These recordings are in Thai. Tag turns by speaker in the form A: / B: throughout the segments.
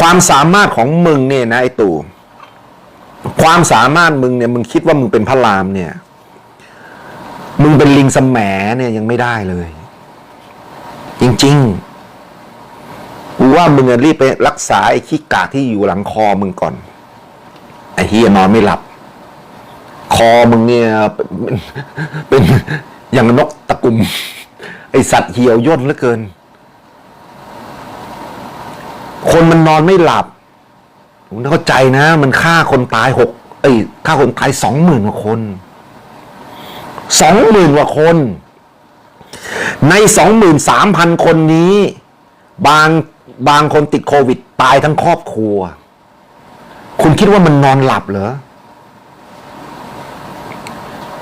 A: ความสามารถของมึงเนี่ยนะไอ้ตู่ความสามารถมึงเนี่ยมึงคิดว่ามึงเป็นพระรามเนี่ย มึงเป็นลิงสมแหมเนี่ยยังไม่ได้เลย จริงๆกูว่ามึงอะรีบไปรักษาไอ้ขี้กากที่อยู่หลังคอมึงก่อน ไอ้เฮียนอนไม่หลับ คอมึงเนี่ยเป็นเป็นอย่างนกตะกุม ไอสัตว์เหี่ยวย่นเหลือเกิน คนมันนอนไม่หลับผมเข้าใจนะ มันฆ่าคนตายหกเอ้ยฆ่าคนตายสองหมื่นกว่าคนสองหมื่นกว่าคน ในสองหมื่นสามพันคนนี้ บางบางคนติดโควิด ตายทั้งครอบครัว คุณคิดว่ามันนอนหลับเหรอ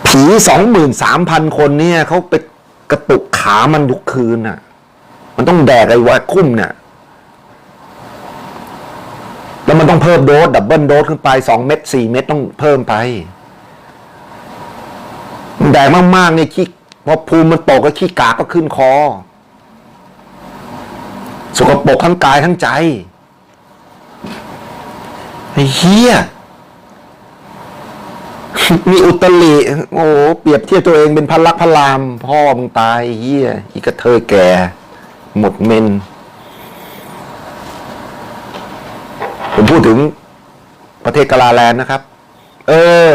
A: ผีสองหมื่นสามพันคนเนี่ยเขาไปกระตุกขามันทุกคืนน่ะ มันต้องแดกไอ้วะคุ้มเนี่ย แล้วมันต้องเพิ่มโดสดับเบิลโดสขึ้นไปสองเม็ดสี่เม็ดต้องเพิ่มไปมันแดกมากๆเนี่ยขี้พอภูมิมันตกก็ขี้กากก็ขึ้นคอสกปรกทั้งกายทั้งใจไอ้เหี้ยมีอุตลิโอ้เปรียบเทียบตัวเองเป็นพระลักษมณ์พระราม พ่อมึงตายเฮียอีกระเทยแก่ หมดเมน ผมพูดถึงประเทศกาลาแลนด์นะครับ เออ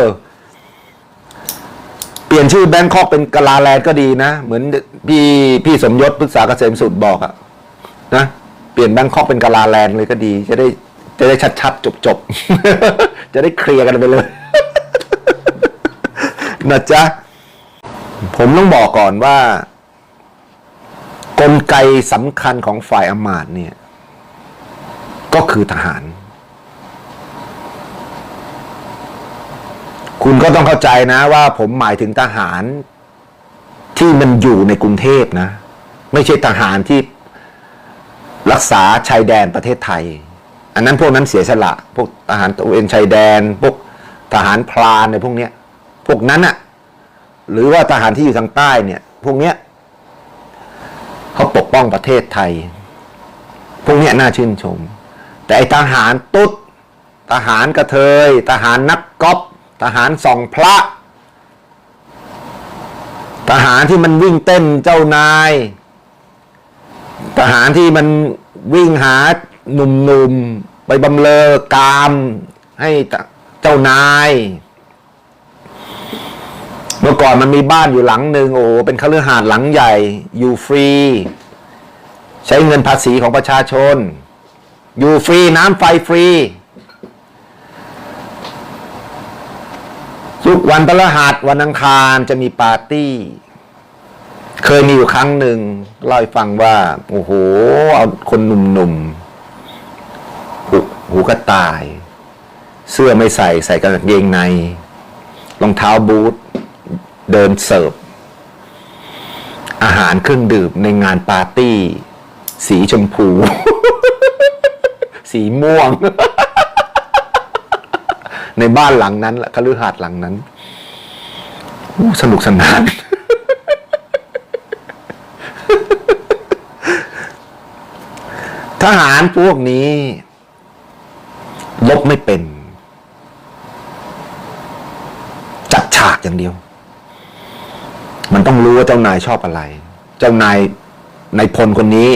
A: เปลี่ยนชื่อแบงคอกเป็นกาลาแลนด์ก็ดีนะ เหมือนพี่พี่สมยศพฤกษาเกษมสุดบอกอะนะเปลี่ยนแบงคอกเป็นกาลาแลนด์เลยก็ดี จะได้จะได้ชัดๆจบๆ จะได้เคลียร์กันไปเลยนะจ๊ะ ผมต้องบอกก่อนว่า กลไกสำคัญของฝ่ายอำมาตย์เนี่ย ก็คือทหาร คุณก็ต้องเข้าใจนะว่าผมหมายถึงทหารที่มันอยู่ในกรุงเทพนะ ไม่ใช่ทหารที่รักษาชายแดนประเทศไทย อันนั้นพวกนั้นเสียสละ พวกทหารตะเวนชายแดน พวกทหารพรานในพวกเนี้ย พวกนั้นอะหรือว่าทหารที่อยู่ทางใต้เนี่ย พวกเนี้ยเขาปกป้องประเทศไทย พวกเนี้ยน่าชื่นชม แต่ไอทหารตุ๊ดทหารกระเทยทหารนักก๊อป ทหารส่องพระ ทหารที่มันวิ่งเต้นเจ้านาย ทหารที่มันวิ่งหาหนุ่มๆ ไปบำเลอกามให้เจ้านาย เมื่อก่อนมันมีบ้านอยู่หลังหนึ่งโอ้โหเป็นคฤหาสน์หลังใหญ่ อยู่ฟรี ใช้เงินภาษีของประชาชน อยู่ฟรีน้ำไฟฟรี ทุกวันพฤหัสวันอังคารจะมีปาร์ตี้ เคยมีอยู่ครั้งหนึ่งเล่าให้ฟังว่า โอ้โห เอาคนหนุ่มๆหูหูกระต่าย เสื้อไม่ใส่ใส่กางเกงในรองเท้าบูทเดินเสิร์ฟ อาหารเครื่องดื่มในงานปาร์ตี้ สีชมพู สีม่วง ในบ้านหลังนั้นแหละคฤหาสน์หลังนั้นสนุกสนาน ทหารพวกนี้ลบไม่เป็น จัดฉากอย่างเดียว มันต้องรู้ว่าเจ้านายชอบอะไร เจ้านายในายพลคนนี้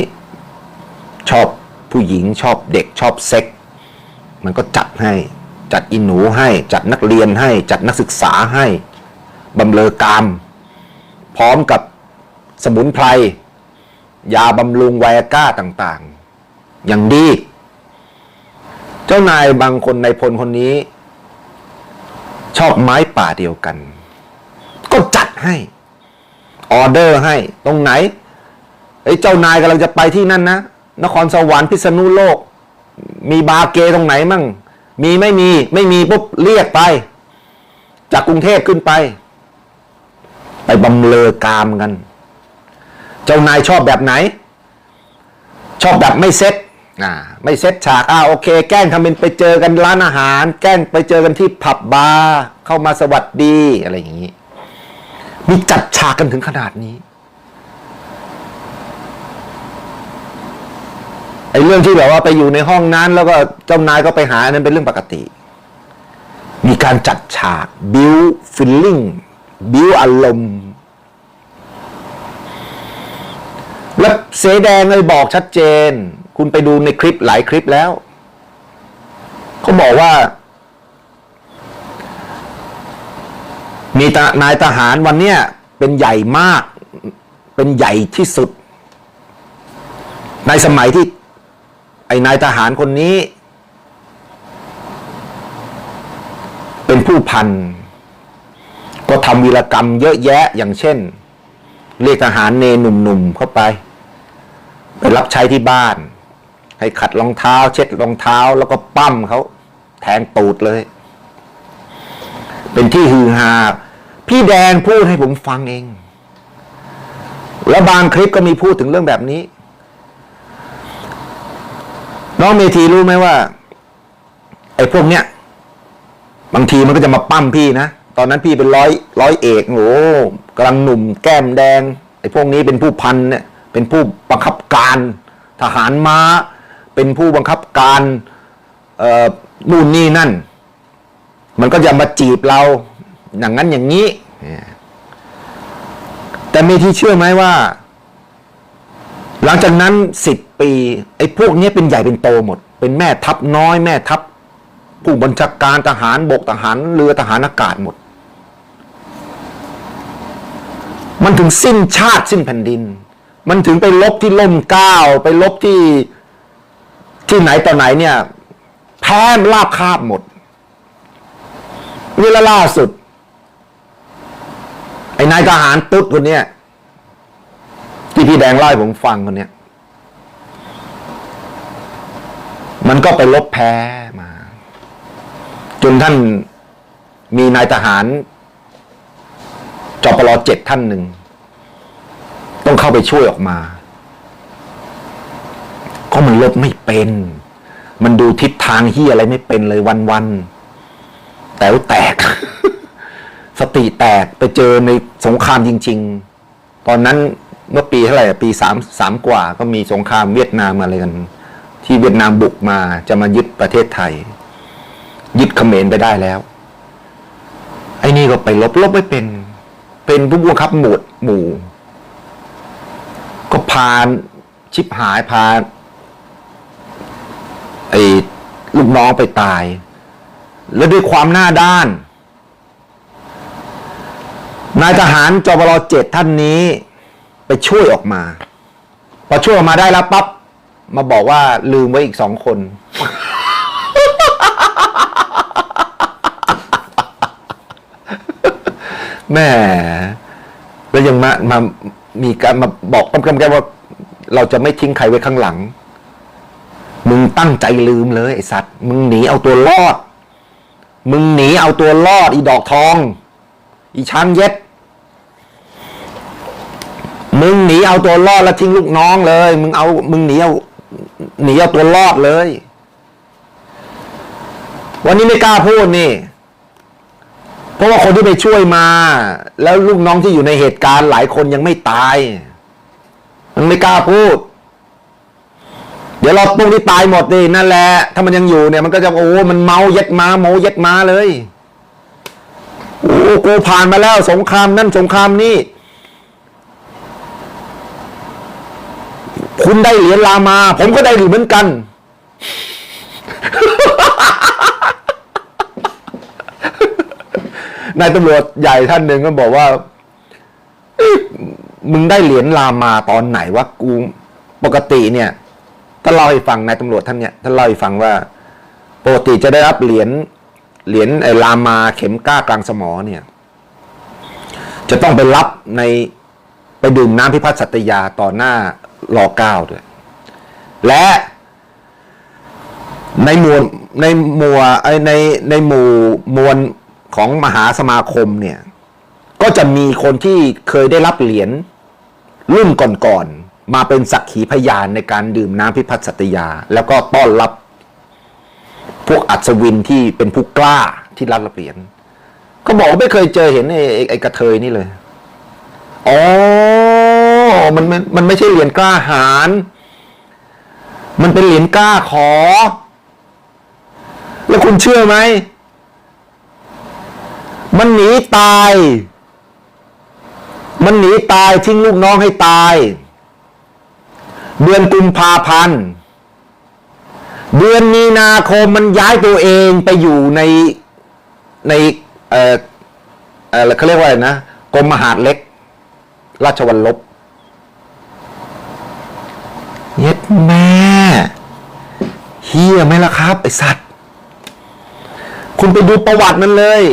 A: ชอบผู้หญิงชอบเด็กชอบเซ็ก มันก็จัดให้ จัดอินหนูให้ จัดนักเรียนให้ จัดนักศึกษาให้บำเลอกาม พร้อมกับสมุนไพร ยาบำรุงไวอาก้าต่างๆ อย่างดี เจ้านายบางคนในพลคนนี้ ชอบไม้ป่าเดียวกัน ก็จัดให้ ออเดอร์ให้ ตรงไหนไอ้เจ้านายกำลังจะไปที่นั่นนะ นครสวรรค์พิษณุโลก มีบาร์เกตรงไหนมั่ง มีไม่มี ไม่มีปุ๊บเรียกไป จากกรุงเทพขึ้นไป ไปบำเลอกามกัน เจ้านายชอบแบบไหน ชอบแบบไม่เซ็ตอ่าไม่เซ็ตฉากอ่าโอเค แกล้งทำเป็นไปเจอกันร้านอาหาร แกล้งไปเจอกันที่ผับบาร์เข้ามาสวัสดีอะไรอย่างนี้ มีจัดฉากกันถึงขนาดนี้ ไอ้เรื่องที่แบบว่าไปอยู่ในห้องนั้น แล้วก็เจ้านายก็ไปหาอันนั้นเป็นเรื่องปกติ มีการจัดฉากบิวฟิลลิ่งบิวอารมณ์แล้วเสแดงเลยบอกชัดเจน คุณไปดูในคลิปหลายคลิปแล้วเขาบอกว่า มีนายทหารวันเนี้ยเป็นใหญ่มาก เป็นใหญ่ที่สุด ในสมัยที่ ไอ้นายทหารคนนี้ เป็นผู้พัน ก็ทำวีรกรรมเยอะแยะอย่างเช่น เรียกทหารเนหนุ่มๆเข้าไป ไปรับใช้ที่บ้าน ให้ขัดรองเท้า เช็ดรองเท้าแล้วก็ปั้มเขาแทงตูดเลย เป็นที่ฮือฮาพี่แดงพูดให้ผมฟังเอง แล้วบางคลิปก็มีพูดถึงเรื่องแบบนี้ น้องเมทีรู้ไหมว่า ไอ้พวกเนี้ยบางทีมันก็จะมาปั้มพี่นะ ตอนนั้นพี่เป็นร้อยร้อยเอกโอ้กำลังหนุ่มแก้มแดง ไอ้พวกนี้เป็นผู้พันเนี่ยเป็นผู้บังคับการทหารม้า เป็นผู้บังคับการเอ่อนู่นนี่นั่น มันก็จะมาจีบเราอย่างนั้นอย่างนี้ แต่เมทีเชื่อไหมว่า หลังจากนั้นสิบปีไอ้พวกนี้เป็นใหญ่เป็นโตหมด เป็นแม่ทัพน้อยแม่ทัพผู้บัญชาการทหารบกทหารเรือทหารอากาศหมด มันถึงสิ้นชาติสิ้นแผ่นดิน มันถึงไปลบที่ล่มเก้าไปลบที่ที่ไหนต่อไหนเนี่ยแพ้ลาบคาบหมดนี่ละล่าสุด ไอ้นายทหารตุ๊ดคนเนี้ย ที่พี่แดงเล่ผมฟังคนเนี้ยมันก็ไปลบแพ้มา จนท่านมีนายทหารจปรเจ็ดท่านหนึ่ง ต้องเข้าไปช่วยออกมา ก็มันลบไม่เป็น มันดูทิศทางเฮียอะไรไม่เป็นเลยวันๆแต่แตก สติแตกไปเจอในสงครามจริง ๆ ตอนนั้น เมื่อปีเท่าไหร่ปีสามสามกว่าก็มีสงครามเวียดนามอะไรกัน ที่เวียดนามบุกมาจะมายึดประเทศไทย ยึดเขมรไปได้แล้ว ไอ้นี่ก็ไปลบลบไม่เป็น เป็นผู้บังคับหมวดหมู่ ก็พาชิบหายพาไอ้ลูกน้องไปตาย แล้วด้วยความหน้าด้าน นายทหารจบรเจ็ดท่านนี้ ไปช่วยออกมา พอช่วยออกมาได้แล้วปั๊บมาบอกว่าลืมไว้อีกสองคน แม่แล้วยังมามามีการมาบอกกำกำแกว่า เราจะไม่ทิ้งใครไว้ข้างหลัง มึงตั้งใจลืมเลยไอ้สัตว์ มึงหนีเอาตัวรอด มึงหนีเอาตัวรอด อีดอกทอง อีช้างเย็ด มึงหนีเอาตัวรอดแล้วทิ้งลูกน้องเลย มึงเอา มึงหนีเอาหนีเอาตัวรอดเลย วันนี้ไม่กล้าพูดนี่ เพราะว่าคนที่ไปช่วยมา แล้วลูกน้องที่อยู่ในเหตุการณ์หลายคนยังไม่ตาย มันไม่กล้าพูด เดี๋ยวเราพวกที่ตายหมดนี่นั่นแหละ ถ้ามันยังอยู่เนี่ย มันก็จะโอ้มันเมาเย็ดมาเมาเย็ดมาเลยโอ้กูผ่านมาแล้ว สงครามนั่นสงครามนี่ คุณได้เหรียญลามา ผมก็ได้เหมือนกัน นายตำรวจใหญ่ท่านหนึ่งก็บอกว่า มึงได้เหรียญลามาตอนไหนวะกูปกติเนี่ยถ้าเล่าให้ฟังนายตำรวจท่านเนี่ยท่านเล่าให้ฟังว่า ปกติจะได้รับเหรียญเหรียญไอ้ลามาเข็มกล้ากลางสมอเนี่ย จะต้องไปรับในไปดื่มน้ำพิพัฒน์สัตยาต่อหน้า รอเก้าด้วย และในหมวลในหมัวในในหมู่มวลของมหาสมาคมเนี่ย ก็จะมีคนที่เคยได้รับเหรียญรุ่นก่อนๆมาเป็นสักขีพยานในการดื่มน้ำพิพัฒน์สัตยา แล้วก็ต้อนรับพวกอัศวินที่เป็นผู้กล้าที่รับรับเหรียญก็บอกว่าไม่เคยเจอเห็นไอ้ไอ้กระเทยนี่เลย อ๋อ มันมันมันไม่ใช่เหรียญกล้าหาญมันเป็นเหรียญกล้าขอ แล้วคุณเชื่อไหม มันหนีตาย มันหนีตายทิ้งลูกน้องให้ตาย เดือนกุมภาพันธ์ เดือนมีนาคมมันย้ายตัวเองไปอยู่ในในเออเออเขาเรียกว่าอะไรนะกรมมหาดเล็ก ราชวัลลบเย็ด แม่เฮียไหมล่ะครับ ไอสัตว์ คุณไปดูประวัติมันเลย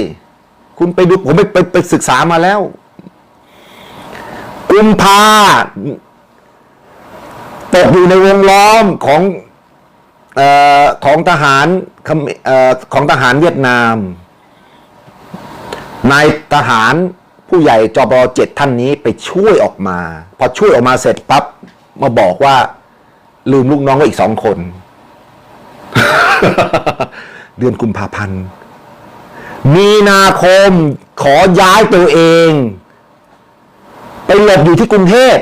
A: คุณไปดูผมไปไปไปศึกษามาแล้วกุมภาตกอยู่ในวงล้อมของออของทหารขออของทหารเวียดนามนายทหารผู้ใหญ่จบเจ็ดท่านนี้ไปช่วยออกมา พอช่วยออกมาเสร็จปั๊บมาบอกว่า ลืมลูกน้องไว้อีกสองคน เดือนกุมภาพันธ์ มีนาคมขอย้ายตัวเอง ไปหลบอยู่ที่กรุงเทพ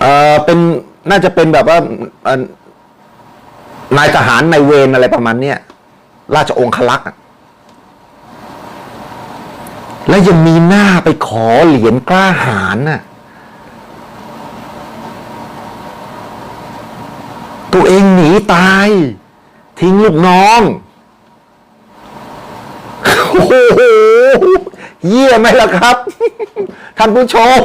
A: เอ่อเป็นน่าจะเป็นแบบว่าเอ่อนายทหารนายเวรอะไรประมาณเนี้ยราชองคลักษ์อะแล้วยังมีหน้าไปขอเหรียญกล้าหาญน่ะ ตัวเองหนีตาย ทิ้งลูกน้อง โอ้โห เยี่ยไหมล่ะครับ ท่านผู้ชม